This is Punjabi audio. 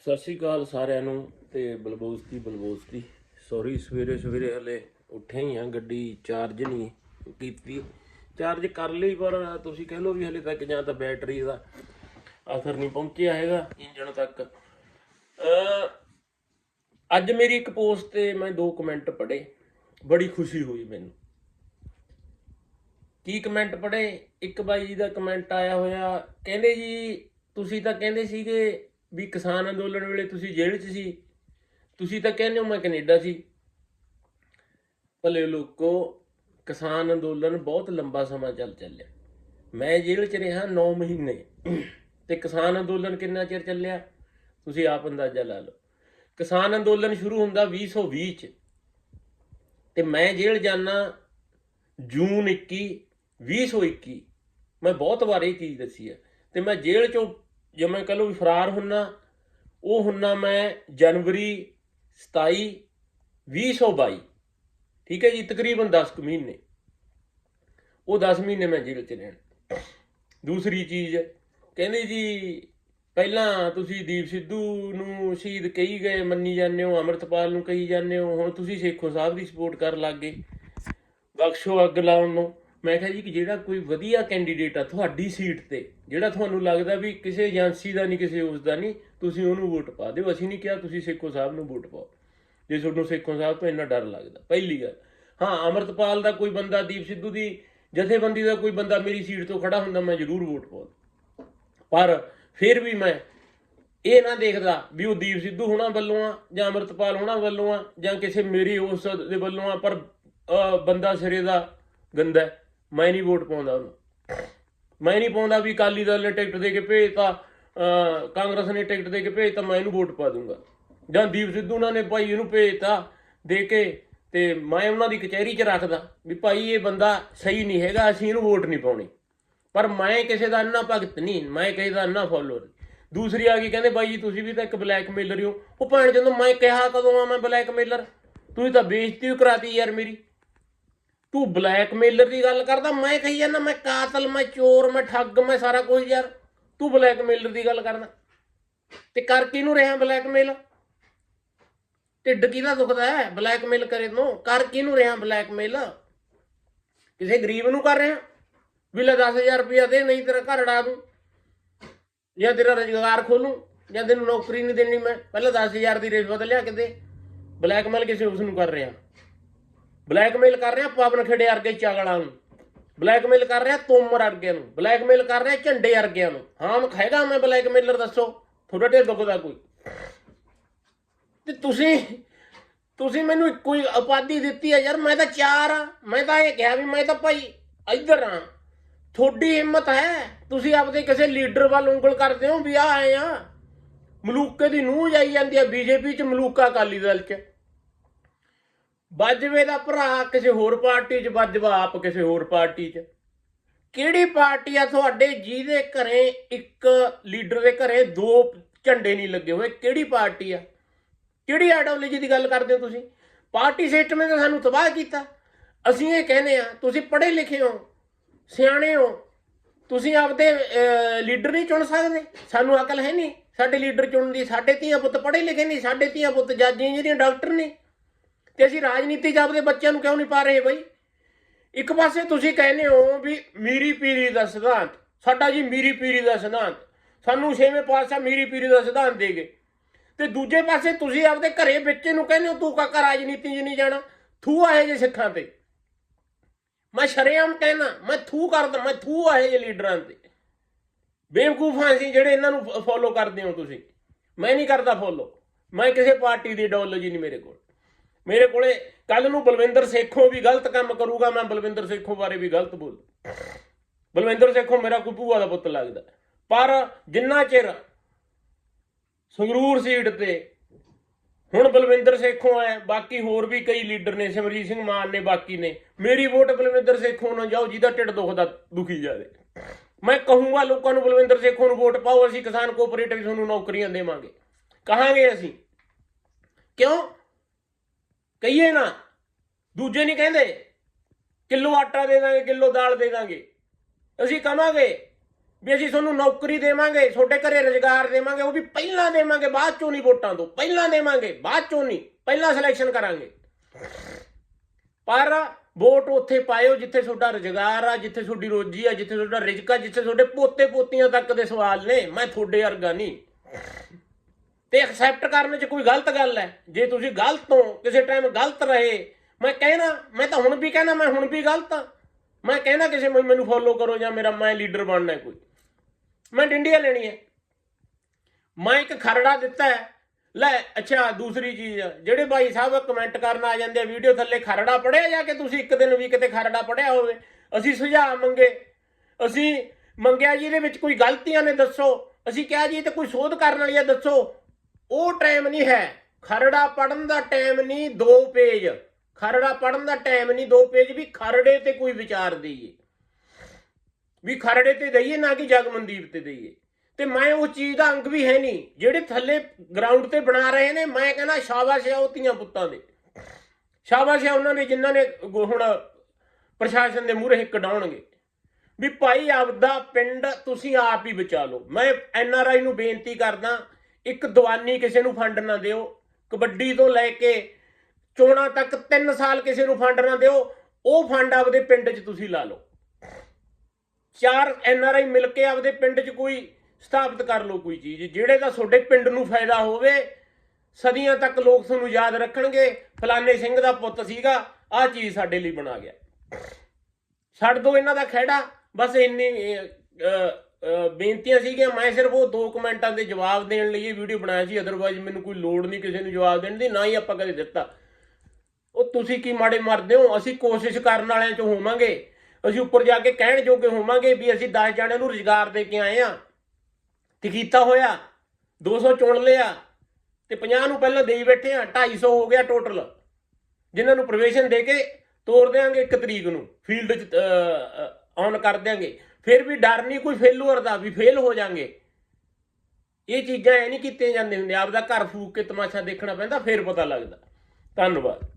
ਸਤਿ ਸ਼੍ਰੀ ਅਕਾਲ ਸਾਰਿਆਂ ਨੂੰ ਤੇ ਬਲਬੋਸਤੀ ਬਲਬੋਸਤੀ ਸੌਰੀ ਸਵੇਰੇ ਸਵੇਰੇ ਹਲੇ ਉੱਠੇ ਹੀ ਆ, ਗੱਡੀ ਚਾਰਜ ਨਹੀਂ ਕੀਤੀ। ਚਾਰਜ ਕਰ ਲਈ ਪਰ ਤੁਸੀਂ ਕਹਿ ਲਓ ਵੀ ਹਲੇ ਤੱਕ ਜਾਂ ਤਾਂ ਬੈਟਰੀ ਦਾ ਅਸਰ ਨਹੀਂ ਪਹੁੰਚਿਆ ਹੈਗਾ ਇੰਜਣ ਤੱਕ। ਅੱਜ ਮੇਰੀ ਇੱਕ ਪੋਸਟ ਤੇ ਮੈਂ ਦੋ ਕਮੈਂਟ ਪੜ੍ਹੇ। ਬੜੀ ਖੁਸ਼ੀ ਹੋਈ ਮੈਨੂੰ। ਕੀ ਕਮੈਂਟ ਪੜ੍ਹੇ? ਇੱਕ ਬਾਈ ਜੀ ਦਾ ਕਮੈਂਟ ਆਇਆ ਹੋਇਆ। ਕਹਿੰਦੇ ਜੀ, ਤੁਸੀਂ ਤਾਂ ਕਹਿੰਦੇ ਸੀਗੇ ਵੀ ਕਿਸਾਨ ਅੰਦੋਲਨ ਵੇਲੇ ਤੁਸੀਂ ਜੇਲ੍ਹ 'ਚ ਸੀ, ਤੁਸੀਂ ਤਾਂ ਕਹਿੰਦੇ ਹੋ ਮੈਂ ਕੈਨੇਡਾ ਸੀ। ਭਲੇ ਲੋਕੋ, ਕਿਸਾਨ ਅੰਦੋਲਨ ਬਹੁਤ ਲੰਬਾ ਸਮਾਂ ਚੱਲ ਚੱਲਿਆ। ਮੈਂ ਜੇਲ੍ਹ 'ਚ ਰਿਹਾ 9 ਮਹੀਨੇ, ਤੇ ਕਿਸਾਨ ਅੰਦੋਲਨ ਕਿੰਨਾ ਚਿਰ ਚੱਲਿਆ? ਤੁਸੀਂ ਆਪ ਅੰਦਾਜ਼ਾ ਲਾ ਲਓ। ਕਿਸਾਨ ਅੰਦੋਲਨ ਸ਼ੁਰੂ ਹੁੰਦਾ 2020 ਚ, ਤੇ ਮੈਂ ਜੇਲ੍ਹ ਜਾਣਾ ਜੂਨ 21 2021 ਮੈਂ ਬਹੁਤ ਵਾਰ ਇਹ ਚੀਜ਼ ਦੱਸੀ ਹੈ ਤੇ ਮੈਂ ਜੇਲ੍ਹ ਚੋਂ ਜੇ ਮੈਂ ਕਹ ਲਓ ਵੀ ਫਰਾਰ ਹੁੰਨਾ, ਉਹ ਹੁੰਨਾ ਮੈਂ ਜਨਵਰੀ 27 2022 ਠੀਕ ਹੈ ਜੀ, ਤਕਰੀਬਨ 10 ਕੁ ਮਹੀਨੇ। ਉਹ 10 ਮਹੀਨੇ ਮੈਂ ਜੇਲ੍ਹ 'ਚ ਰਹਿਣ। ਦੂਸਰੀ ਚੀਜ਼, ਕਹਿੰਦੇ ਜੀ, ਪਹਿਲਾਂ ਤੁਸੀਂ ਦੀਪ ਸਿੱਧੂ ਨੂੰ ਸ਼ਹੀਦ ਕਹੀ ਗਏ, ਮੰਨੀ ਜਾਂਦੇ ਹੋ, ਅਮਰਤਪਾਲ ਨੂੰ ਕਹੀ ਜਾਂਦੇ ਹੋ, ਹੁਣ ਤੁਸੀਂ ਸੇਖੋ ਸਾਹਿਬ ਦੀ ਸਪੋਰਟ ਕਰਨ ਲੱਗ ਗਏ। ਬਖਸ਼ੋ ਅੱਗ ਲਾਉਣ ਨੂੰ। ਮੈਂ ਕਿਹਾ ਜੀ ਕਿ ਜਿਹੜਾ ਕੋਈ ਵਧੀਆ ਕੈਂਡੀਡੇਟ ਆ ਤੁਹਾਡੀ ਸੀਟ ਤੇ, ਜਿਹੜਾ ਤੁਹਾਨੂੰ ਲੱਗਦਾ ਵੀ ਕਿਸੇ ਏਜੰਸੀ ਦਾ ਨਹੀਂ, ਕਿਸੇ ਉਸ ਦਾ ਨਹੀਂ, ਤੁਸੀਂ ਉਹਨੂੰ ਵੋਟ ਪਾ ਦਿਓ। ਅਸੀਂ ਨਹੀਂ ਕਿਹਾ ਤੁਸੀਂ ਸੇਖੋ ਸਾਹਿਬ ਨੂੰ ਵੋਟ ਪਾਓ। ਜੇ ਤੁਹਾਨੂੰ ਸੇਖੋ ਸਾਹਿਬ ਤੋਂ ਇੰਨਾ ਡਰ ਲੱਗਦਾ। ਪਹਿਲੀ ਗੱਲ, ਹਾਂ, ਅਮਰਤਪਾਲ ਦਾ ਕੋਈ ਬੰਦਾ, ਦੀਪ ਸਿੱਧੂ ਦੀ ਜਥੇਬੰਦੀ ਦਾ ਕੋਈ ਬੰਦਾ ਮੇਰੀ ਸੀਟ ਤੋਂ ਖੜਾ ਹੁੰਦਾ, ਮੈਂ ਜ਼ਰੂਰ ਵੋਟ ਪਾਉਂਦਾ। ਪਰ ਫਿਰ ਵੀ ਮੈਂ ਇਹ ਨਾ ਦੇਖਦਾ ਵੀ ਉਹ ਦੀਪ ਸਿੱਧੂ ਹੋਣਾ ਵੱਲੋਂ ਆ, ਜਾਂ ਅਮਰਤਪਾਲ ਹੋਣਾ ਵੱਲੋਂ ਆ, ਜਾਂ ਕਿਸੇ ਮੇਰੀ ਉਸ ਦੇ ਵੱਲੋਂ ਆ, ਪਰ ਬੰਦਾ ਸਿਰੇ ਦਾ ਗੰਦਾ ਮੈਂ ਨਹੀਂ ਵੋਟ ਪਾਉਂਦਾ ਉਹਨੂੰ। ਮੈਂ ਨਹੀਂ ਪਾਉਂਦਾ ਵੀ ਅਕਾਲੀ ਦਲ ਨੇ ਟਿਕਟ ਦੇ ਕੇ ਭੇਜਤਾ ਅਹ, ਕਾਂਗਰਸ ਨੇ ਟਿਕਟ ਦੇ ਕੇ ਭੇਜਤਾ ਮੈਂ ਇਹਨੂੰ ਵੋਟ ਪਾ ਦੂੰਗਾ। ਜਾਂ ਦੀਪ ਸਿੱਧੂ ਉਹਨਾਂ ਨੇ ਭਾਈ ਇਹਨੂੰ ਭੇਜਤਾ ਦੇ ਕੇ ਤੇ ਮੈਂ ਉਹਨਾਂ ਦੀ ਕਚਹਿਰੀ 'ਚ ਰੱਖਦਾ ਵੀ ਭਾਈ ਇਹ ਬੰਦਾ ਸਹੀ ਨਹੀਂ ਹੈਗਾ ਅਸੀਂ ਇਹਨੂੰ ਵੋਟ ਨਹੀਂ ਪਾਉਣੀ। ਪਰ ਮੈਂ ਕਿਸੇ ਦਾ ਅੰਨਾ ਭਗਤ ਨਹੀਂ ਮੈਂ ਕਿਸੇ ਦਾ ਅੰਨਾ ਫਾਲੋਅਰ ਦੂਸਰੀ ਆ ਗਈ ਕਹਿੰਦੇ ਬਾਈ ਜੀ ਤੁਸੀਂ ਵੀ ਤਾਂ ਇੱਕ ਬਲੈਕਮੇਲਰ ਹੋ ਉਹ ਭੈਣ ਜਦੋਂ ਮੈਂ ਕਿਹਾ ਕਦੋਂ ਆ ਮੈਂ ਬਲੈਕਮੇਲਰ ਤੁਸੀਂ ਤਾਂ ਬੇਇੱਜ਼ਤੀ ਵੀ ਕਰਾਤੀ ਯਾਰ ਮੇਰੀ। ਤੂੰ ਬਲੈਕਮੇਲਰ ਦੀ ਗੱਲ ਕਰਦਾ, ਮੈਂ ਕਹੀ ਜਾਂਦਾ, ਮੈਂ ਕਾਤਲ, ਮੈਂ ਚੋਰ, ਮੈਂ ਠੱਗ, ਮੈਂ ਸਾਰਾ ਕੁਝ ਯਾਰ। ਤੂੰ ਬਲੈਕਮੇਲਰ ਦੀ ਗੱਲ ਕਰਦਾ। ਤੇ ਕਰ ਕਿਹਨੂੰ ਰਿਹਾ ਬਲੈਕਮੇਲ ਢਿੱਡ ਕਿਹਦਾ ਦੁਖਦਾ ਹੈ? ਬਲੈਕਮੇਲ ਕਰੇ ਤੂੰ। ਕਰ ਕਿਹਨੂੰ ਰਿਹਾ ਬਲੈਕਮੇਲ ਕਿਸੇ ਗਰੀਬ ਨੂੰ ਕਰ ਰਿਹਾ? ਵੀ ਲੈ 10000 ਰੁਪਇਆ ਦੇ, ਨਹੀਂ ਤੇਰਾ ਘਰ ਅੜਾ ਦੂੰ। ਜਾਂ ਤੇਰਾ ਰੁਜ਼ਗਾਰ ਖੋਲੂ, ਜਾਂ ਤੈਨੂੰ ਨੌਕਰੀ ਨਹੀਂ ਦੇਣੀ ਮੈਂ। ਪਹਿਲਾਂ 10000 ਦੀ ਰਿਸ਼ਵਤ ਲਿਆ ਕੇ ਦੇ। ਬਲੈਕਮੇਲ ਕਿਸੇ ਉਸ ਨੂੰ ਕਰ ਰਿਹਾ। ਬਲੈਕਮੇਲ ਕਰ ਰਿਹਾ ਪਵਨ ਖੇੜੇ ਵਰਗੇ ਚਾਗਲਾਂ ਨੂੰ। ਬਲੈਕਮੇਲ ਕਰ ਰਿਹਾ ਤੋਮਰ ਵਰਗਿਆਂ ਨੂੰ। ਬਲੈਕਮੇਲ ਕਰ ਰਿਹਾ ਝੰਡੇ ਵਰਗਿਆਂ ਨੂੰ। ਹਾਂ ਹੈਗਾ ਮੈਂ ਬਲੈਕਮੇਲਰ, ਦੱਸੋ। ਥੋੜਾ ਢੇਰ ਦੁਖਦਾ ਕੋਈ? ਤੇ ਤੁਸੀਂ ਤੁਸੀਂ ਮੈਨੂੰ ਇੱਕੋ ਹੀ ਉਪਾਧੀ ਦਿੱਤੀ ਹੈ ਯਾਰ, ਮੈਂ ਤਾਂ ਚਾਰ ਆ। ਮੈਂ ਤਾਂ ਇਹ ਕਿਹਾ ਵੀ ਮੈਂ ਤਾਂ ਭਾਈ ਇੱਧਰ ਆ। ਤੁਹਾਡੀ ਹਿੰਮਤ ਹੈ। ਤੁਸੀਂ ਆਪਦੇ ਕਿਸੇ ਲੀਡਰ ਵੱਲ ਉਂਗਲ ਕਰਦੇ ਹੋ ਵੀ ਆ ਆਏ ਆ। ਮਲੂਕੇ ਦੀ ਨੂੰਹ ਜਾਈ ਜਾਂਦੀ ਹੈ ਬੀਜੇਪੀ ਚ ਮਲੂਕਾ ਅਕਾਲੀ ਦਲ ਚ। ਬਾਜਵੇ ਦਾ ਭਰਾ ਕਿਸੇ ਹੋਰ ਪਾਰਟੀ 'ਚ ਬਾਜਵਾ ਆਪ ਕਿਸੇ ਹੋਰ ਪਾਰਟੀ 'ਚ। ਕਿਹੜੀ ਪਾਰਟੀ ਆ ਤੁਹਾਡੇ ਜਿਹਦੇ ਘਰੇ ਇੱਕ ਲੀਡਰ ਦੇ ਘਰੇ ਦੋ ਝੰਡੇ ਨਹੀਂ ਲੱਗੇ ਹੋਏ? ਕਿਹੜੀ ਪਾਰਟੀ ਆ? ਕਿਹੜੀ ਆਈਡੀਓਲੋਜੀ ਦੀ ਗੱਲ ਕਰਦੇ ਹੋ ਤੁਸੀਂ? ਪਾਰਟੀ ਸਿਸਟਮ ਨੇ ਤਾਂ ਸਾਨੂੰ ਤਬਾਹ ਕੀਤਾ। ਅਸੀਂ ਇਹ ਕਹਿੰਦੇ ਆ ਤੁਸੀਂ ਪੜ੍ਹੇ ਲਿਖੇ ਹੋ, ਸਿਆਣੇ ਹੋ, ਤੁਸੀਂ ਆਪਦੇ ਲੀਡਰ ਨਹੀਂ ਚੁਣ ਸਕਦੇ। ਸਾਨੂੰ ਅਕਲ ਹੈ ਨਹੀਂ। ਸਾਡੇ ਲੀਡਰ ਚੁਣਨ ਦੀ, ਸਾਡੇ ਧੀਆਂ ਪੁੱਤ ਪੜ੍ਹੇ ਲਿਖੇ ਨਹੀਂ, ਸਾਡੇ ਧੀਆਂ ਪੁੱਤ ਜੱਜ ਇੰਜੀਨੀਅਰ ਡਾਕਟਰ ਨੇ ਤੇ ਅਸੀਂ ਰਾਜਨੀਤੀ 'ਚ ਆਪਦੇ ਬੱਚਿਆਂ ਨੂੰ ਕਿਉਂ ਨਹੀਂ ਪਾ ਰਹੇ ਬਈ? ਇੱਕ ਪਾਸੇ ਤੁਸੀਂ ਕਹਿੰਦੇ ਹੋ ਵੀ ਮੀਰੀ ਪੀਰੀ ਦਾ ਸਿਧਾਂਤ, ਸਾਡਾ ਜੀ ਮੀਰੀ ਪੀਰੀ ਦਾ ਸਿਧਾਂਤ। ਸਾਨੂੰ ਛੇਵੇਂ ਪਾਤਸ਼ਾਹ ਮੀਰੀ ਪੀਰੀ ਦਾ ਸਿਧਾਂਤ ਦੇ ਗਏ। ਤੇ ਦੂਜੇ ਪਾਸੇ ਤੁਸੀਂ ਆਪਦੇ ਘਰੇ ਬੱਚੇ ਨੂੰ ਕਹਿੰਦੇ ਹੋ, ਤੂੰ ਕਾਕਾ ਰਾਜਨੀਤੀ 'ਚ ਨਹੀਂ ਜਾਣਾ, ਥੂ ਆਏ ਜੇ ਸਿੱਖਾਂ ਤੇ। ਮੈਂ ਸ਼ਰੇਆਮ ਕਹਿਣਾ ਮੈਂ ਥੂ ਕਰਦਾ, ਮੈਂ ਥੂ ਆਏ ਜੇ ਲੀਡਰਾਂ ਤੇ। ਬੇਵਕੂਫਾਂ ਸੀ ਜਿਹੜੇ ਇਹਨਾਂ ਨੂੰ ਫੋਲੋ ਕਰਦੇ ਹੋ ਤੁਸੀਂ। ਮੈਂ ਨਹੀਂ ਕਰਦਾ ਫੋਲੋ ਮੈਂ ਕਿਸੇ ਪਾਰਟੀ ਦੀ ਆਈਡੀਓਲੋਜੀ ਨਹੀਂ ਮੇਰੇ ਕੋਲ। ਮੇਰੇ ਕੋਲੇ ਕੱਲ ਨੂੰ ਬਲਵਿੰਦਰ ਸੇਖੋਂ ਵੀ ਗਲਤ ਕੰਮ ਕਰੂਗਾ, ਮੈਂ ਬਲਵਿੰਦਰ ਸੇਖੋਂ ਬਾਰੇ ਵੀ ਗਲਤ ਬੋਲ ਬਲਵਿੰਦਰ ਸੇਖੋਂ ਮੇਰਾ ਕੋਈ ਭੂਆ ਦਾ ਪੁੱਤ ਲੱਗਦਾ। ਪਰ ਜਿੰਨਾ ਚਿਰ ਸੰਗਰੂਰ ਸੀਟ ਤੇ ਹੁਣ ਬਲਵਿੰਦਰ ਸੇਖੋਂ ਹੈ ਬਾਕੀ ਹੋਰ ਵੀ ਕਈ ਲੀਡਰ ਨੇ, ਸਿਮਰਜੀਤ ਸਿੰਘ ਮਾਨ ਨੇ ਬਾਕੀ ਨੇ, ਮੇਰੀ ਵੋਟ ਬਲਵਿੰਦਰ ਸੇਖੋਂ ਨੂੰ ਜਾਓ, ਜਿਹਦਾ ਢਿੱਡ ਦੁਖਦਾ ਦੁਖੀ ਜਾਵੇ। ਮੈਂ ਕਹੂੰਗਾ ਲੋਕਾਂ ਨੂੰ, ਬਲਵਿੰਦਰ ਸੇਖੋਂ ਨੂੰ ਵੋਟ ਪਾਓ, ਅਸੀਂ ਕਿਸਾਨ ਕੋਆਪਰੇਟਿਵ ਤੁਹਾਨੂੰ ਨੌਕਰੀਆਂ ਦੇਵਾਂਗੇ। ਕਹਾਂਗੇ ਅਸੀਂ। ਕਿਉਂ? ਕਹੀਏ ਨਾ, ਦੂਜੇ ਨਹੀਂ ਕਹਿੰਦੇ, ਕਿਲੋ ਆਟਾ ਦੇ ਦਾਂਗੇ, ਕਿਲੋ ਦਾਲ ਦੇ ਦਾਂਗੇ। ਅਸੀਂ ਕਹਾਂਗੇ ਵੀ ਅਸੀਂ ਤੁਹਾਨੂੰ ਨੌਕਰੀ ਦੇਵਾਂਗੇ, ਤੁਹਾਡੇ ਘਰੇ ਰੁਜ਼ਗਾਰ ਦੇਵਾਂਗੇ, ਉਹ ਵੀ ਪਹਿਲਾਂ ਦੇਵਾਂਗੇ, ਬਾਅਦ ਚੋਂ ਨਹੀਂ ਵੋਟਾਂ ਤੋਂ, ਪਹਿਲਾਂ ਦੇਵਾਂਗੇ, ਬਾਅਦ ਚੋਂ ਨਹੀਂ, ਪਹਿਲਾਂ ਸਿਲੈਕਸ਼ਨ ਕਰਾਂਗੇ। ਪਰ ਵੋਟ ਉੱਥੇ ਪਾਇਓ ਜਿੱਥੇ ਤੁਹਾਡਾ ਰੁਜ਼ਗਾਰ ਆ, ਜਿੱਥੇ ਤੁਹਾਡੀ ਰੋਜੀ ਆ, ਜਿੱਥੇ ਤੁਹਾਡਾ ਰਿਜ਼ਕ ਆ, ਜਿੱਥੇ ਤੁਹਾਡੇ ਪੋਤੇ ਪੋਤੀਆਂ ਤੱਕ ਦੇ ਸਵਾਲ ਨੇ। ਮੈਂ ਤੁਹਾਡੇ ਵਰਗਾ ਨਹੀਂ। ਤੇ ਐਕਸੈਪਟ ਕਰਨ ਚ ਕੋਈ ਗਲਤ ਗੱਲ ਹੈ? ਜੇ ਤੁਸੀਂ ਗਲਤ ਹੋ, ਕਿਸੇ ਟਾਈਮ ਗਲਤ ਰਹੇ, ਮੈਂ ਕਹਿਣਾ, ਮੈਂ ਤਾਂ ਹੁਣ ਵੀ ਕਹਿਣਾ, ਮੈਂ ਹੁਣ ਵੀ ਗਲਤ ਆ ਮੈਂ ਕਹਿਣਾ ਕਿਸੇ ਮੈਨੂੰ ਫੋਲੋ ਕਰੋ ਜਾਂ ਮੇਰਾ ਮੈਂ ਲੀਡਰ ਬਣਨਾ ਕੋਈ। ਮੈਂ ਡੰਡੀਆਂ ਲੈਣੀ ਹੈ ਮੈਂ ਇੱਕ ਖਰੜਾ ਦਿੱਤਾ ਲੈ, ਅੱਛਾ, ਦੂਸਰੀ ਚੀਜ਼ ਜਿਹੜੇ ਭਾਈ ਸਾਹਿਬ ਕਮੈਂਟ ਕਰਨ ਆ ਜਾਂਦੇ ਆ ਵੀਡੀਓ ਥੱਲੇ ਖਰੜਾ ਪੜਿਆ ਜਾਂ ਕਿ ਤੁਸੀਂ ਇੱਕ ਦਿਨ ਵੀ ਕਿਤੇ ਖਰੜਾ ਪੜਿਆ ਹੋਵੇ? ਅਸੀਂ ਸੁਝਾਅ ਮੰਗੇ। ਅਸੀਂ ਮੰਗਿਆ ਜੀ, ਇਹਦੇ ਵਿੱਚ ਕੋਈ ਗਲਤੀਆਂ ਨੇ ਦੱਸੋ। ਅਸੀਂ ਕਿਹਾ ਜੀ, ਇਹ ਤੇ ਕੋਈ ਸੋਧ ਕਰਨ ਵਾਲੀ ਆ, ਦੱਸੋ। ਉਹ ਟਾਈਮ ਨਹੀਂ ਹੈ। ਖਰੜਾ ਪੜਨ ਦਾ ਟਾਈਮ ਨਹੀਂ, ਦੋ ਪੇਜ ਖਰੜਾ ਪੜਨ ਦਾ ਟਾਈਮ ਨਹੀਂ, ਦੋ ਪੇਜ ਵੀ ਖਰੜੇ ਤੇ ਕੋਈ ਵਿਚਾਰ ਦਈਏ। ਵੀ ਖਰੜੇ ਤੇ ਦਈਏ ਨਾ ਕਿ ਜਗਮਨਦੀਪ ਤੇ ਦਈਏ। ਤੇ ਮੈਂ ਉਹ ਚੀਜ਼ ਦਾ ਅੰਗ ਵੀ ਹੈ ਨਹੀਂ। ਜਿਹੜੇ ਥੱਲੇ ਗਰਾਊਂਡ ਤੇ ਬਣਾ ਰਹੇ ਨੇ, ਮੈਂ ਕਹਿੰਦਾ ਸ਼ਾਬਾਸ਼ ਹੈ ਉਹ ਤੀਆਂ ਪੁੱਤਾਂ ਦੇ। ਸ਼ਾਬਾਸ਼ ਹੈ ਉਹਨਾਂ ਨੇ ਜਿਨ੍ਹਾਂ ਨੇ ਹੁਣ ਪ੍ਰਸ਼ਾਸਨ ਦੇ ਮੂਹਰੇ ਕਢਾਉਣਗੇ ਵੀ ਭਾਈ ਆਪਦਾ ਪਿੰਡ ਤੁਸੀਂ ਆਪ ਹੀ ਬਚਾ ਲਓ। ਮੈਂ ਐਨ ਆਰ ਆਈ ਨੂੰ ਬੇਨਤੀ ਕਰਦਾ ਇੱਕ ਦਵਾਨੀ ਕਿਸੇ ਨੂੰ ਫੰਡ ਨਾ ਦਿਓ, ਕਬੱਡੀ ਤੋਂ ਲੈ ਕੇ ਚੋਣਾਂ ਤੱਕ 3 ਸਾਲ ਕਿਸੇ ਨੂੰ ਫੰਡ ਨਾ ਦਿਓ, ਉਹ ਫੰਡ ਆਪਦੇ ਪਿੰਡ 'ਚ ਤੁਸੀਂ ਲਾ ਲਓ। ਚਾਰ ਐਨ ਆਰ ਆਈ ਮਿਲ ਕੇ ਆਪਦੇ ਪਿੰਡ 'ਚ ਕੋਈ ਸਥਾਪਿਤ ਕਰ ਲਓ ਕੋਈ ਚੀਜ਼, ਜਿਹੜੇ ਦਾ ਤੁਹਾਡੇ ਪਿੰਡ ਨੂੰ ਫਾਇਦਾ ਹੋਵੇ, ਸਦੀਆਂ ਤੱਕ ਲੋਕ ਤੁਹਾਨੂੰ ਯਾਦ ਰੱਖਣਗੇ, ਫਲਾਣੇ ਸਿੰਘ ਦਾ ਪੁੱਤ ਸੀਗਾ, ਆਹ ਚੀਜ਼ ਸਾਡੇ ਲਈ ਬਣਾ ਗਿਆ। ਛੱਡ ਦੋ ਇਹਨਾਂ ਦਾ ਖਹਿੜਾ, ਬਸ ਇੰਨੀ ਬੇਨਤੀਆਂ ਸੀਗੀਆਂ, ਮੈਂ ਸਿਰਫ ਉਹ ਦੋ ਕਮੈਂਟਾਂ ਦੇ ਜਵਾਬ ਦੇਣ ਲਈ ਇਹ ਵੀਡੀਓ ਬਣਾਇਆ ਸੀ ਅਦਰਵਾਈਜ਼ ਮੈਨੂੰ ਕੋਈ ਲੋੜ ਨਹੀਂ ਕਿਸੇ ਨੂੰ ਜਵਾਬ ਦੇਣ ਦੀ, ਨਾ ਹੀ ਆਪਾਂ ਕਦੇ ਦਿੱਤਾ। ਉਹ ਤੁਸੀਂ ਕੀ ਮਾੜੇ ਮਰਦੇ ਹੋ? ਅਸੀਂ ਕੋਸ਼ਿਸ਼ ਕਰਨ ਵਾਲਿਆਂ ਚੋਂ ਹੋਵਾਂਗੇ। ਅਸੀਂ ਉੱਪਰ ਜਾ ਕੇ ਕਹਿਣ ਜੋਗੇ ਹੋਵਾਂਗੇ ਵੀ ਅਸੀਂ 10 ਜਣਿਆਂ ਨੂੰ ਰੁਜ਼ਗਾਰ ਦੇ ਕੇ ਆਏ ਆ ਤੇ ਕੀਤਾ ਹੋਇਆ 200 ਚੁਣ ਲਿਆ, ਤੇ 50 ਨੂੰ ਪਹਿਲਾਂ ਦੇਈ ਬੈਠੇ ਆ 250 ਹੋ ਗਿਆ ਟੋਟਲ ਜਿਨ੍ਹਾਂ ਨੂੰ ਪ੍ਰਵੇਸ਼ਨ ਦੇ ਕੇ ਤੋਰ ਦੇਾਂਗੇ ਇੱਕ ਤਰੀਕ ਨੂੰ ਫੀਲਡ 'ਚ ਔਨ ਕਰ ਦਿਆਂਗੇ। ਫਿਰ ਵੀ ਡਰ ਨਹੀਂ, ਕੋਈ ਫੇਲੂਅਰ ਦਾ ਵੀ ਫੇਲ ਹੋ ਜਾਾਂਗੇ। ਇਹ ਚੀਜ਼ਾਂ ਐ ਨਹੀਂ ਕੀਤੀਆਂ ਜਾਂਦੇ ਹੁੰਦੇ ਆਪਦਾ ਘਰ ਫੂਕ ਕੇ ਤਮਾਸ਼ਾ ਦੇਖਣਾ ਪੈਂਦਾ, ਫਿਰ ਪਤਾ ਲੱਗਦਾ। ਧੰਨਵਾਦ।